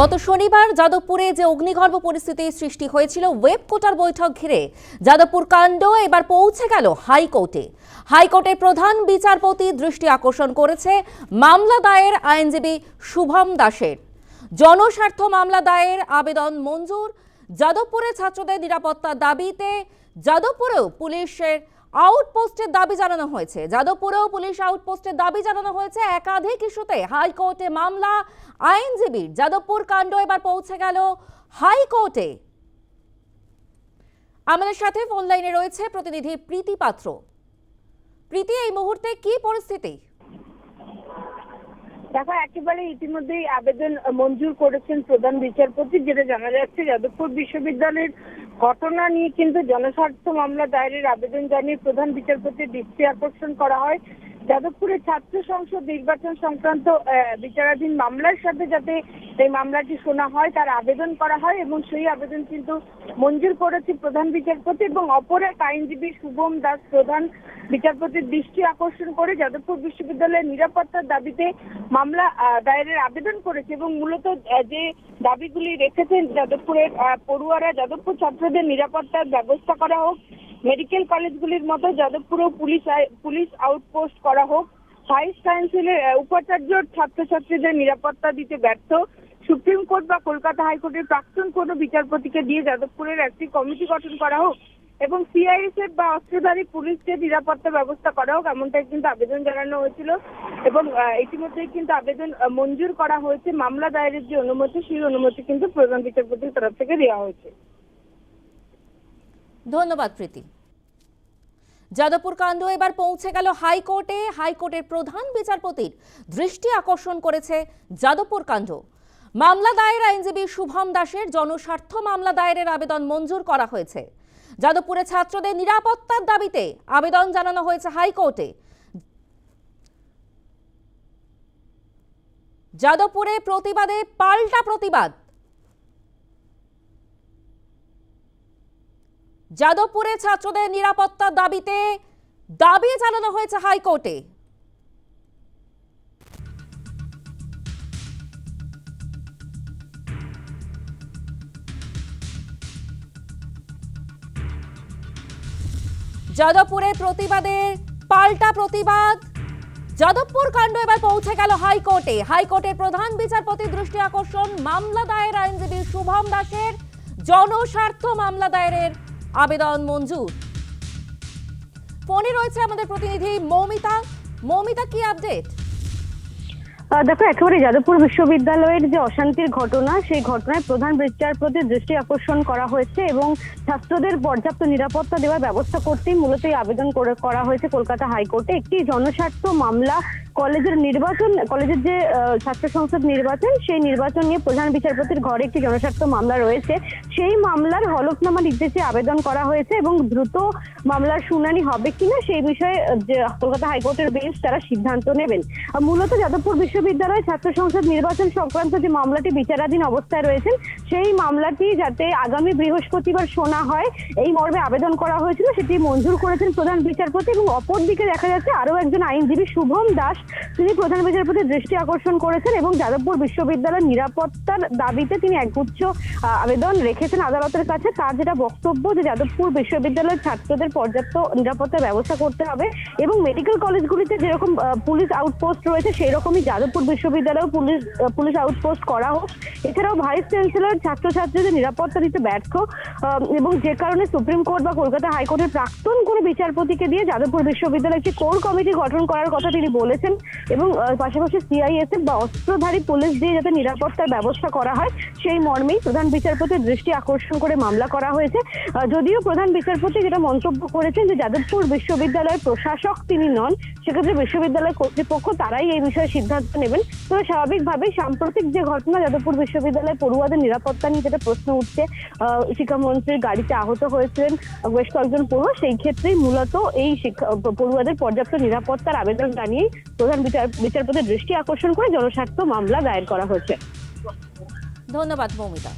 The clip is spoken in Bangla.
গত শনিবার যাদবপুরে যে অগ্নিগর্ভ পরিস্থিতির সৃষ্টি হয়েছিল, ওয়েব কোটার বৈঠক ঘিরে যাদবপুর কাণ্ড এবার পৌঁছে গেল হাইকোর্টে। হাইকোর্টের প্রধান বিচারপতি দৃষ্টি আকর্ষণ করেছে মামলা দায়ের আইনজীবী শুভম দাসের। জনস্বার্থ মামলা দায়ের আবেদন মঞ্জুর। যাদবপুরে ছাত্রদের নিরাপত্তার দাবিতে যাদবপুরেও পুলিশের আউটপোস্টের দাবি জানানো হয়েছে। যাদবপুরেও পুলিশ আউটপোস্টের দাবি জানানো হয়েছে। একাধিক ইস্যুতে হাইকোর্টে মামলা। আইনজীবীর যাদবপুর কাণ্ড এবার পৌঁছে গেল হাইকোর্টে। আমাদের সাথে ফোন লাইনে রয়েছে প্রতিনিধি প্রীতি পাত্র। প্রীতি, এই মুহূর্তে কি পরিস্থিতি? দেখো, একেবারে ইতিমধ্যেই আবেদন মঞ্জুর করেছেন প্রধান বিচারপতি, যেটা জানা যাচ্ছে যাদবপুর বিশ্ববিদ্যালয়ের ঘটনা নিয়ে কিন্তু জনস্বার্থ মামলা দায়েরের আবেদন জানিয়ে প্রধান বিচারপতির দৃষ্টি আকর্ষণ করা হয়। যাদবপুরের ছাত্র সংসদ নির্বাচন সংক্রান্ত বিচারাধীন মামলার সাথে যাতে এই মামলাটি শোনা হয়, তার আবেদন করা হয় এবং সেই আবেদন কিন্তু মঞ্জুর করেছে প্রধান বিচারপতি এবং অপর এক আইনজীবী শুভম দাস প্রধান বিচারপতির দৃষ্টি আকর্ষণ করে যাদবপুর বিশ্ববিদ্যালয়ের নিরাপত্তার দাবিতে মামলা দায়েরের আবেদন করেছে এবং মূলত যে দাবিগুলি রেখেছেন যাদবপুরের পড়ুয়ারা, যাদবপুর ছাত্রদের নিরাপত্তার ব্যবস্থা করা হোক মেডিকেল কলেজগুলির মতো যাদবপুরেও পুলিশ পুলিশ আউটপোস্ট করা হোক। ভাইস চ্যান্সেলের উপাচার্য ছাত্রছাত্রীদের নিরাপত্তা দিতে ব্যর্থ। সুপ্রিম কোর্ট বা কলকাতা হাইকোর্টের প্রাক্তন কোনো বিচারপতিকে দিয়ে যাদবপুরের একটি কমিটি গঠন করা হোক এবং সিআইএসএফ বা অস্ত্রধারী পুলিশকে নিরাপত্তা ব্যবস্থা করা হোক, এমনটাই কিন্তু আবেদন জানানো হয়েছিল। এবং ইতিমধ্যেই কিন্তু আবেদন মঞ্জুর করা হয়েছে। মামলা দায়েরের যে অনুমতি, সেই অনুমতি কিন্তু প্রধান বিচারপতির তরফ থেকে দেওয়া হয়েছে। ধন্যবাদ, প্রীতি। যাদবপুর কাণ্ড এবার পৌঁছে গেল হাইকোর্টে। হাইকোর্টের প্রধান বিচারপতির দৃষ্টি আকর্ষণ করেছে যাদবপুর কাণ্ড। মামলা দায়ের আইনজীবী শুভম দাসের জনস্বার্থ মামলা দায়েরের আবেদন মঞ্জুর করা হয়েছে। যাদবপুরে ছাত্রদের নিরাপত্তার দাবিতে আবেদন জানানো হয়েছে হাইকোর্টে। যাদবপুরে প্রতিবাদে পাল্টা প্রতিবাদ যাদবপুরে ছাত্রদের নিরাপত্তার দাবিতে দাবি জানানো হয়েছে হাইকোর্টে। যাদবপুরে প্রতিবাদের পাল্টা প্রতিবাদ। যাদবপুর কাণ্ড এবার পৌঁছে গেল হাইকোর্টে। হাইকোর্টের প্রধান বিচারপতি দৃষ্টি আকর্ষণ মামলা দায়ের আইনজীবী শুভম দাসের জনস্বার্থ মামলা দায়েরের আবেদন মঞ্জুর। ফোনে রয়েছে আমাদের প্রতিনিধি মৌমিতা। মৌমিতা, কি আপডেট? দেখো, একেবারে যাদবপুর বিশ্ববিদ্যালয়ের যে অশান্তির ঘটনা, সেই ঘটনায় প্রধান বিচারপতির দৃষ্টি আকর্ষণ করা হয়েছে এবং ছাত্রদের পর্যাপ্ত নিরাপত্তা দেওয়ার ব্যবস্থা করতেই মূলত আবেদন করা হয়েছে কলকাতা হাইকোর্টে। একটি জনস্বার্থ মামলা কলেজের নির্বাচন, কলেজের যে ছাত্র সংসদ নির্বাচন, সেই নির্বাচন নিয়ে প্রধান বিচারপতির ঘরে একটি জনস্বার্থ মামলা রয়েছে। সেই মামলার হলফনামা নির্দেশে আবেদন করা হয়েছে এবং দ্রুত মামলার শুনানি হবে কিনা সেই বিষয়ে যে কলকাতা হাইকোর্টের বেঞ্চ তারা সিদ্ধান্ত নেবেন। মূলত যাদবপুর বিশ্ববিদ্যালয় ছাত্র সংসদ নির্বাচন সংক্রান্ত যে মামলাটি বিচারাধীন অবস্থায় রয়েছেন, সেই মামলাটি যাতে আগামী বৃহস্পতিবার শোনা হয়, এই মর্মে আবেদন করা হয়েছিল, সেটি মঞ্জুর করেছেন প্রধান বিচারপতি এবং অপরদিকে দেখা যাচ্ছে আরও একজন আইনজীবী শুভম দাস তিনি প্রধান বিচারপতির দৃষ্টি আকর্ষণ করেছেন এবং যাদবপুর বিশ্ববিদ্যালয়ের নিরাপত্তার দাবিতে তিনি একগুচ্ছ আবেদন রেখেছেন আদালতের কাছে। তার যেটা বক্তব্য যে যাদবপুর বিশ্ববিদ্যালয়ের ছাত্রদের পর্যাপ্ত নিরাপত্তার ব্যবস্থা করতে হবে এবং মেডিকেল কলেজগুলিতে যেরকম পুলিশ আউটপোস্ট রয়েছে সেই রকমই যাদবপুর বিশ্ববিদ্যালয়েও পুলিশ পুলিশ আউটপোস্ট করা হোক। এছাড়াও ভাইস চ্যান্সেলর, ছাত্রছাত্রীদের নিরাপত্তা দিতে ব্যর্থ এবং যে কারণে সুপ্রিম কোর্ট বা কলকাতা হাইকোর্টের প্রাক্তন কোনো বিচারপতিকে দিয়ে যাদবপুর বিশ্ববিদ্যালয়ে একটি কোর কমিটি গঠন করার কথা তিনি বলেছেন। এবং আহ, পাশাপাশি সিআইএসএফ বা অস্ত্রধারী পুলিশ দিয়ে যাতে নিরাপত্তার ব্যবস্থা করা হয় সেই মর্মেই প্রধান বিচারপতির দৃষ্টি আকর্ষণ করে মামলা করা হয়েছে। যদিও প্রধান বিচারপতি যেটা মন্তব্য করেছেন যে যাদবপুর বিশ্ববিদ্যালয়ের প্রশাসক তিনি নন সেক্ষেত্রে বিশ্ববিদ্যালয় কর্তৃপক্ষ তারাই এই বিষয়ে সিদ্ধান্ত নেবেন। তবে স্বাভাবিকভাবেই সাম্প্রতিক যে ঘটনা যাদবপুর বিশ্ববিদ্যালয় পড়ুয়াদের নিরাপত্তা নিয়ে যেটা প্রশ্ন উঠছে শিক্ষামন্ত্রীর গাড়িতে আহত হয়েছিলেন বেশ কয়েকজন পড়ুয়া সেই ক্ষেত্রেই মূলত এই শিক্ষা পড়ুয়াদের পর্যাপ্ত নিরাপত্তার আবেদন জানিয়ে প্রধান বিচার বিচারপতির দৃষ্টি আকর্ষণ করে জনস্বার্থ মামলা দায়ের করা হয়েছে। ধন্যবাদ মৌমিতা।